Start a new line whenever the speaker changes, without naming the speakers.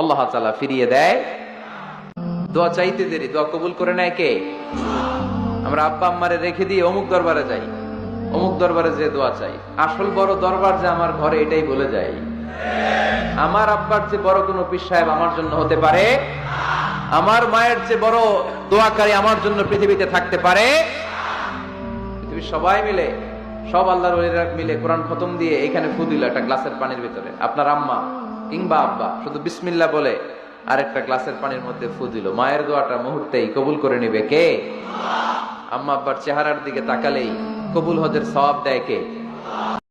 আল্লাহ তাআলা ফিরিয়ে দেয়। দোয়া চাইতে দেরি, দোয়া কবুল করে নেয় কে? আমরা আব্বা আম্মারে রেখে দিয়ে অমুক দরবারে যাই। অমুক দরবারে যে দোয়া চাই। আসল বড় দরবার যে আমার ঘরে এটাই বলে যাই আমার আব্বার চেয়ে বড় কোনো পীর সাহেব আমার জন্য হতে পারে? আমার মায়ের চেয়ে বড় দোয়াকারী আমার জন্য পৃথিবীতে থাকতে পারে? পৃথিবীর সবাই মিলে, সব আল্লাহর মিলে কোরআন খতম দিয়ে এখানে ফু দিল একটা গ্লাসের পানির ভিতরে। আপনার আম্মা কিংবা আব্বা, শুধু বিসমিল্লা বলে আরেকটা গ্লাসের পানির মধ্যে ফু দিল। মায়ের দোয়াটা মুহূর্তেই কবুল করে নিবে কে? আম্মা আব্বার চেহারার দিকে তাকালেই কবুল হজের সব দেয় কে?